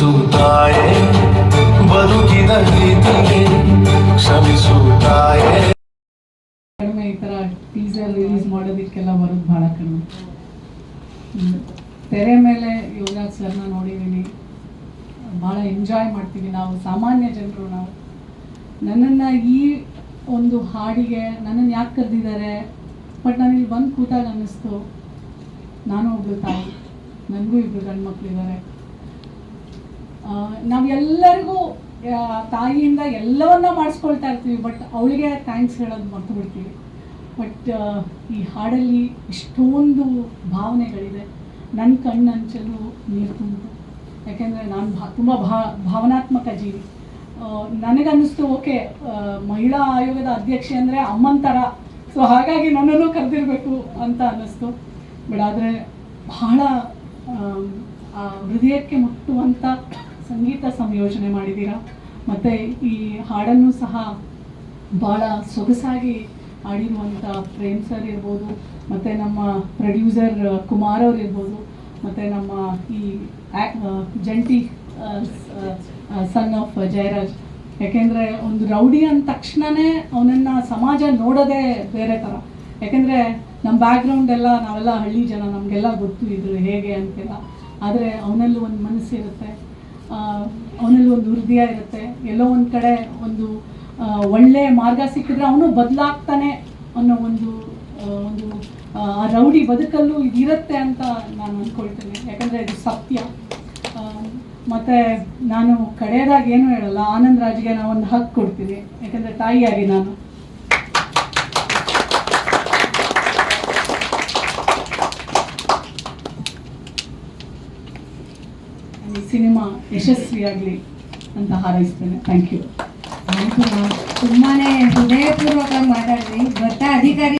ಕ್ಷಮಿಸುತ್ತಾಯೆ ಬದುಕಿದ ರೀತಿಗೆ ಕ್ಷಮಿಸುತ್ತಾಯೆ ಕಡಿಮೆ ಈ ಥರ ಟೀಸರ್ ರಿಲೀಸ್ ಮಾಡೋದಕ್ಕೆಲ್ಲ ಬರೋದು ಭಾಳ ಕಡಿಮೆ. ತೆರೆ ಮೇಲೆ ಯುವರಾಜ್ ಸರ್ನ ನೋಡಿದ್ದೀನಿ ಭಾಳ ಎಂಜಾಯ್ ಮಾಡ್ತೀವಿ ನಾವು, ಸಾಮಾನ್ಯ ಜನರು ನಾವು. ನನ್ನನ್ನು ಈ ಒಂದು ಹಾಡಿಗೆ, ನನ್ನನ್ನು ಯಾಕೆ ಕರೆದಿದ್ದಾರೆ? ಬಟ್ ನಾನು ಇಲ್ಲಿ ಬಂದು ಕೂತಾಗ ಅನ್ನಿಸ್ತು. ನಾನು ಒಬ್ಬಳು ತಾಯಿ. ನನಗೂ ಇಬ್ಬರು ಗಂಡು ಮಕ್ಕಳಿದ್ದಾರೆ ನಾವೆಲ್ಲರಿಗೂ ತಾಯಿಯಿಂದ ಎಲ್ಲವನ್ನ ಮಾಡಿಸ್ಕೊಳ್ತಾ ಇರ್ತೀವಿ ಬಟ್ ಅವಳಿಗೆ ಥ್ಯಾಂಕ್ಸ್ ಹೇಳೋದು ಮರ್ತು ಬಿಡ್ತೀವಿ. ಬಟ್ ಈ ಹಾಡಲ್ಲಿ ಇಷ್ಟೊಂದು ಭಾವನೆಗಳಿದೆ. ನನ್ನ ಕಣ್ಣಂಚಲು ನೀರು ತುಂಬಿತು. ಯಾಕೆಂದರೆ ನಾನು ಭಾ, ತುಂಬ ಭಾ, ಭಾವನಾತ್ಮಕ ಜೀವಿ. ನನಗನ್ನಿಸ್ತು, ಓಕೆ ಮಹಿಳಾ ಆಯೋಗದ ಅಧ್ಯಕ್ಷೆ ಅಂದರೆ ಅಮ್ಮನ ಥರ ಸೊ ಹಾಗಾಗಿ ನನ್ನನ್ನು ಕರೆದಿರಬೇಕು ಅಂತ ಅನ್ನಿಸ್ತು. ಬಟ್ ಆದರೆ ಬಹಳ ಹೃದಯಕ್ಕೆ ಮುಟ್ಟುವಂಥ ಸಂಗೀತ ಸಂಯೋಜನೆ ಮಾಡಿದ್ದೀರಾ? ಮತ್ತು ಈ ಹಾಡನ್ನು ಸಹ ಭಾಳ ಸೊಗಸಾಗಿ ಆಡಿರುವಂಥ ಪ್ರೇಮ್ ಸರ್ ಇರ್ಬೋದು, ಮತ್ತು ನಮ್ಮ ಪ್ರೊಡ್ಯೂಸರ್ ಕುಮಾರ್ ಅವ್ರು ಇರ್ಬೋದು, ಮತ್ತು ನಮ್ಮ ಈ ಜಂಟಿ ಸನ್ ಆಫ್ ಜಯರಾಜ್. ಯಾಕೆಂದರೆ ಒಂದು ರೌಡಿ ಅಂದ ತಕ್ಷಣವೇ ಅವನನ್ನು ಸಮಾಜ ನೋಡೋದೇ ಬೇರೆ ಥರ ಯಾಕೆಂದರೆ ನಮ್ಮ ಬ್ಯಾಕ್ಗ್ರೌಂಡ್ ಎಲ್ಲ ನಾವೆಲ್ಲ ಹಳ್ಳಿ ಜನ, ನಮಗೆಲ್ಲ ಗೊತ್ತು ಇದ್ರು ಹೇಗೆ ಅಂತೆಲ್ಲ. ಆದರೆ ಅವನಲ್ಲೂ ಒಂದು ಮನಸ್ಸಿರುತ್ತೆ. ಅವನಲ್ಲಿ ಒಂದು ಹೃದಯ ಇರುತ್ತೆ. ಎಲ್ಲೋ ಒಂದು ಕಡೆ ಒಂದು ಒಳ್ಳೆಯ ಒಳ್ಳೆ ಮಾರ್ಗ ಸಿಕ್ಕಿದ್ರೆ ಅವನು ಬದಲಾಗ್ತಾನೆ ಅನ್ನೋ ಒಂದು ಒಂದು ಆ, ರೌಡಿ ಬದುಕಲ್ಲೂ ಇದಿರುತ್ತೆ ಅಂತ ನಾನು ಅಂದ್ಕೊಳ್ತೇನೆ ಯಾಕಂದರೆ ಇದು ಸತ್ಯ. ಮತ್ತೆ ನಾನು ಕಡೆಯದಾಗಿ ಏನು ಹೇಳಲ್ಲ. ಆನಂದ್ ರಾಜ್ಗೆ ನಾವು ಒಂದು ಹಕ್ಕು ಕೊಡ್ತೀನಿ ಯಾಕಂದರೆ ತಾಯಿಯಾಗಿ ನಾನು. ಸಿನಿಮಾ ಯಶಸ್ವಿಯಾಗಲಿ ಅಂತ ಹಾರೈಸ್ತೇನೆ. ಥ್ಯಾಂಕ್ ಯು ತುಂಬಾ ಹೃದಯಪೂರ್ವಕ ಮಾತಾಡ್ರಿ ಭತ್ತ ಅಧಿಕಾರಿ